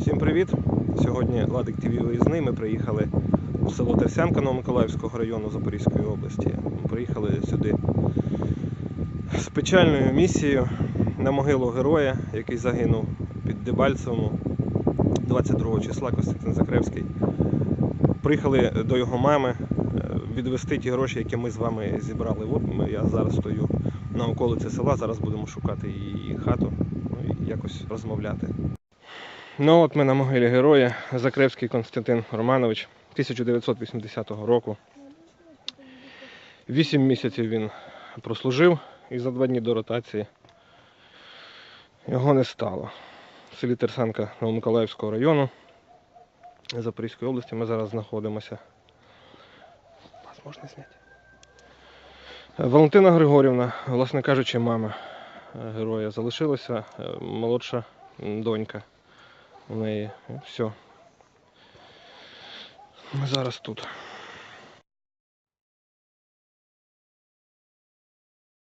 Всім привіт! Сьогодні Ладик ТВ виїзний. Ми приїхали в село Терсянка Новомиколаївського району Запорізької області. Ми приїхали сюди з печальною місією на могилу героя, який загинув під Дебальцевому 22 числа Костянтин Закревський. Приїхали до його мами е, відвести ті гроші, які ми з вами зібрали. От я зараз стою на околиці села, зараз будемо шукати її хату ну, і якось розмовляти. Ну от ми на могилі героя Закревський Константин Романович 1980 року. Вісім місяців він прослужив і за два дні до ротації його не стало. В селі Терсанка Новомиколаївського району Запорізької області ми зараз знаходимося. Вас можна зняти? Валентина Григорівна, власне кажучи, мама героя залишилася, е, молодша донька у неї. Все. Ми зараз тут.